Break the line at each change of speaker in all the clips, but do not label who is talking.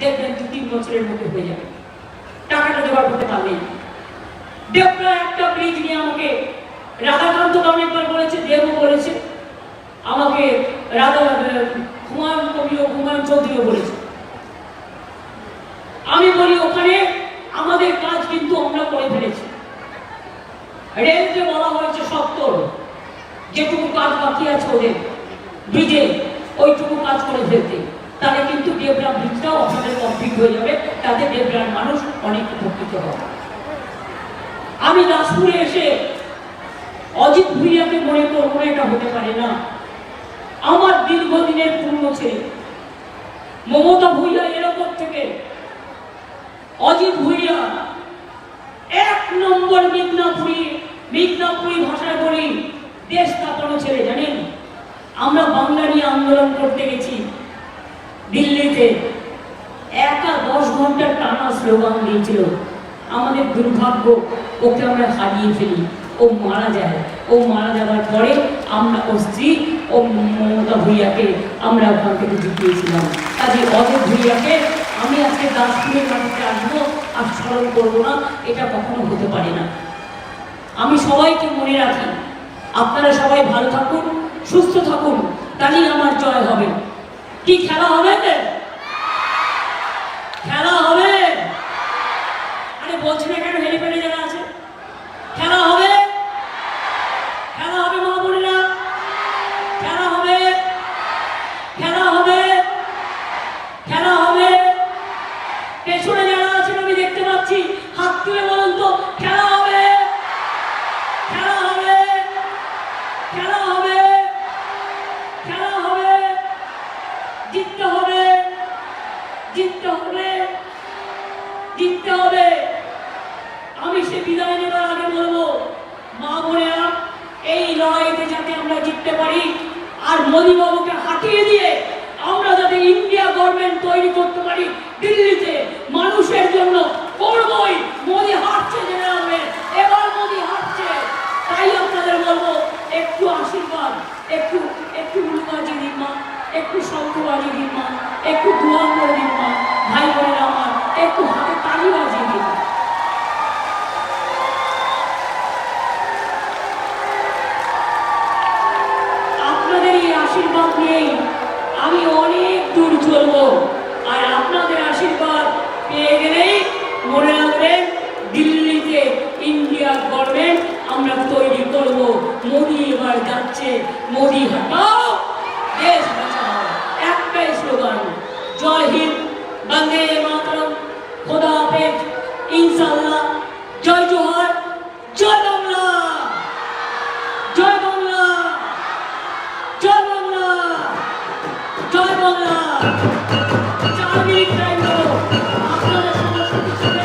দেখবেন দু তিন বছরের মধ্যে হয়ে যাবে। টাকাটা জোগাড় করতে দেবরা একটা ব্রিজ নিয়ে আমাকে, রাধাকান্ত অনেকবার বলেছে, দেবও বলেছে। আমাকে রাধা হুমায়ুন কবিও হুমায়ুন চৌধুরীও বলেছে। আমি বলি, ওখানে আমাদের কাজ কিন্তু আমরা করে ফেলেছি। রেল যে বলা হয়েছে সত্তর যেটুকু কাজ বাকি আছে ওদের। ব্রিজে ওইটুকু কাজ করে ফেলতে। তাহলে কিন্তু দেবরা ব্রিজটাও আপনাদের কমপ্লিট হয়ে যাবে। তাতে দেবরার মানুষ অনেক উপকৃত হবে। আমি দাসপুরে এসে অজিত ভুইয়াকে মনে করব এটা হতে পারে না। আমার দীর্ঘদিনের পূর্ণ ছেলে, মমতা ভুইয়া এরকম থেকে অজিত ভুইয়া এক নম্বর মিদনাপুরি মিদনাপুরি ভাষায় বলি, দেশ কাঁপানো ছেলে, জানেন? আমরা বাংলা নিয়ে আন্দোলন করতে গেছি। দিল্লিতে একা দশ ঘণ্টার টানা স্লোগান দিয়েছিল, আমাদের দুর্ভাগ্য, ওকে আমরা হারিয়ে ফেলি, ও মারা যায়। ও মারা যাওয়ার পরে আমরা ওর স্ত্রী, ও মমতা ভূঁইয়াকে আমরা ওখান থেকে জিতিয়েছিলাম। কাজে অজয় ভূঁইয়াকে আমি আজকে দাসপুরের মাটিতে আসব আর স্মরণ করব না, এটা কখনো হতে পারে না। আমি সবাইকে মনে রাখি, আপনারা সবাই ভালো থাকুন, সুস্থ থাকুন, তাহলেই আমার জয় হবে। কি খেলা হবে? খেলা হবে? আরে বলছি না কেন হেলিপ্যাডে সে বিদায় নেবার আগে বলব, মা বোনেরা, এই লড়াইতে যাতে আমরা জিততে পারি, আর মোদী বাবুকে হাঁটিয়ে দিয়ে আমরা যাতে ইন্ডিয়া গভর্নমেন্ট তৈরি করতে পারি, দিল্লিতে মানুষের জন্য করবই। মোদী হাঁটছে জেনে এবার মোদী হাঁটছে তাই আপনাদের বলব, একটু আশীর্বাদ, একটু একটু উলুবাজি দিন মা, একটু শঙ্খবাজি দিন মা, একটু দোয়া করে দিন মা। ভাই বোনেরা আমার, একটু হাতে তালি বাজিয়ে দিন আপনাদের এই আশীর্বাদ নিয়েই আমি অনেক দূর চলবো আর আপনাদের আশীর্বাদ পেয়ে গেলেই মনে রাখবেন দিল্লিতে ইন্ডিয়া গভর্নমেন্ট আমরা তৈরি করব মোদি এবার যাচ্ছে মোদি হটাও দেশ বাঁচাও একটাই স্লোগান জয় হিন্দ বন্দে মাতরম। খোদা হাফেজ। ইনশাল্লাহ জয় জোহার। জয় বাংলা। জয় বাংলা। জয় বাংলা। জয় বাংলা। চার মিনিট টাইম আপনাদের সদস্য হিসেবে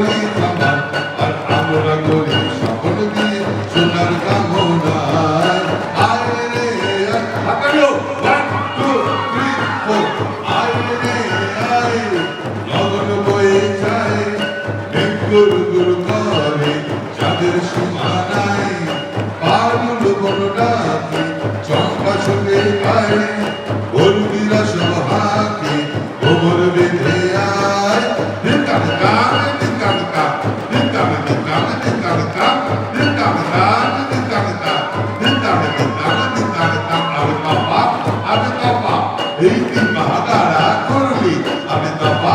গরিব আমরা এই তিন মহাদারা করলি আমি তপা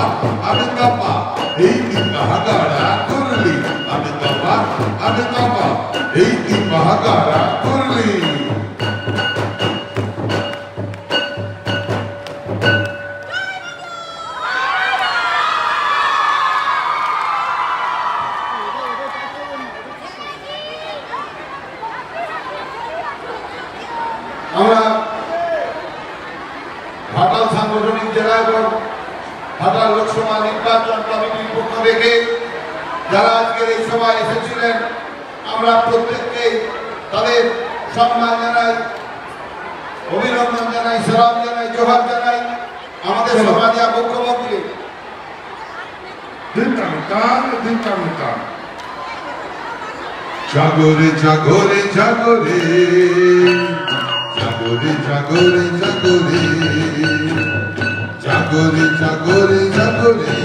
আমি তপা এই তিন মহাদারা করলি আমি তপা আমি তপা এই তিন মহাদারা করলি
এবং ঘাটাল লোকসভা নির্বাচন কমিটির পক্ষ থেকে যারা আজকের এই সভায় এসেছিলেন আমরা প্রত্যেককে তাদের সম্মান জানাই অভিনন্দন জানাই সালাম জানাই জোহার জানাই আমাদের মুখ্যমন্ত্রী।
কান দিকান কান জাগরে জাগরে জাগরে জাগরে জাগরে জাগরে জাগরে জাগরে জাগরে।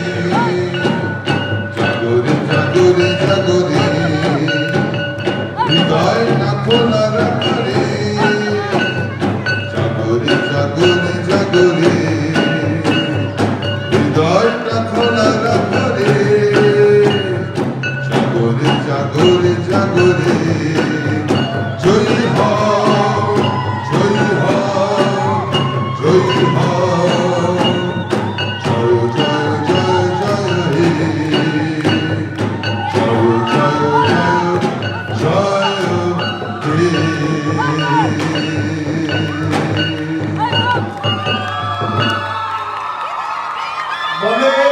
জাগরে জাগরে জাগরে। হৃদয় না খোলা রাখরে জাগরে জাগরে জাগরে। হৃদয়টা খোলা রাখরে জাগরে জাগরে জাগরে।
বলে